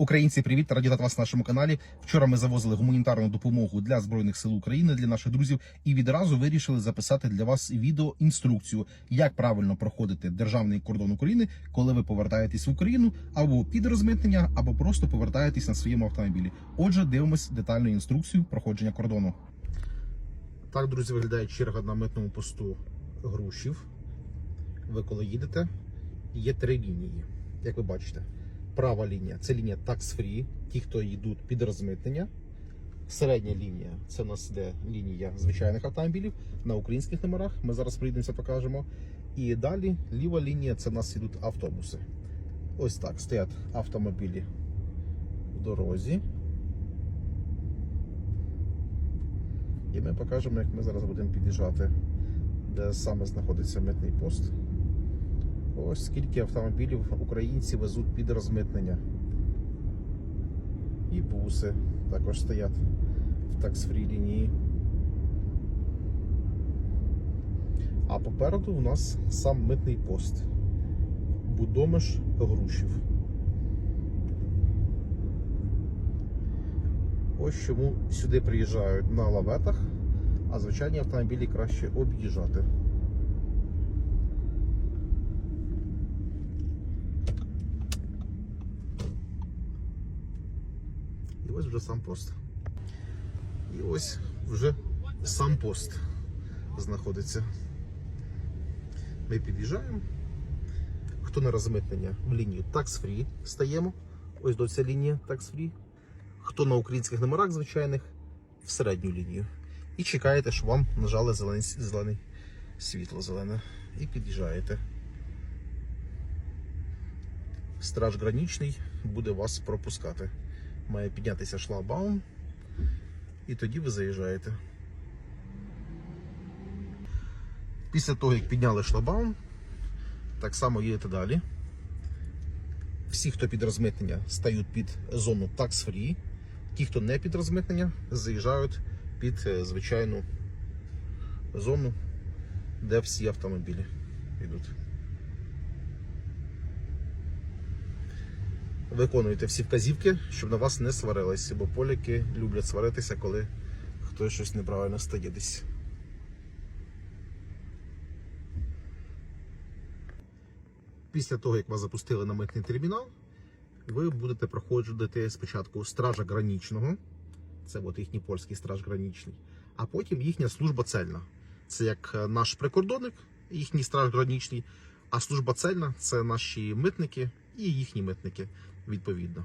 Українці, привіт! Раді вітати вас на нашому каналі. Вчора ми завозили гуманітарну допомогу для збройних сил України для наших друзів і відразу вирішили записати для вас відеоінструкцію, як правильно проходити державний кордон України, коли ви повертаєтесь в Україну або під розмитнення, або просто повертаєтесь на своєму автомобілі. Отже, дивимось детальну інструкцію проходження кордону. Так, друзі, виглядає черга на митному посту грушів. Ви коли їдете, є три лінії, як ви бачите. Права лінія це лінія tax free, ті, хто йдуть під розмитнення. Середня лінія це у нас йде лінія звичайних автомобілів на українських номерах. Ми зараз прийдемося, покажемо. І далі ліва лінія це у нас йдуть автобуси. Ось так стоять автомобілі в дорозі. І ми покажемо, як ми зараз будемо під'їжджати, де саме знаходиться митний пост. Ось скільки автомобілів українці везуть під розмитнення. І буси також стоять в таксфрі лінії. А попереду у нас сам митний пост. Будомиш Грушів. Ось чому сюди приїжджають на лаветах, а звичайні автомобілі краще об'їжджати. І ось вже сам пост. І ось вже сам пост знаходиться. Ми під'їжджаємо. Хто на розмитнення в лінію Tax Free стаємо. Ось до ця лінія Free. Хто на українських номерах звичайних в середню лінію. І чекаєте, щоб вам нажали зелене, зелене світло зелене. І під'їжджаєте. Страж гранічний буде вас пропускати. Має піднятися шлагбаум, і тоді ви заїжджаєте. Після того, як підняли шлагбаум, так само їдете далі. Всі, хто під розмитнення, стають під зону Tax Free. Ті, хто не під розмитнення, заїжджають під е, звичайну зону, де всі автомобілі йдуть. Виконуйте всі вказівки, щоб на вас не сварилися, бо поляки люблять сваритися, коли хтось щось неправильно стає десь. Після того, як вас запустили на митний термінал, ви будете проходити спочатку стража гранічного, це от їхній польський страж гранічний, а потім їхня служба цельна. Це як е, наш прикордонник, їхній страж гранічний, а служба цельна це наші митники і їхні митники відповідно.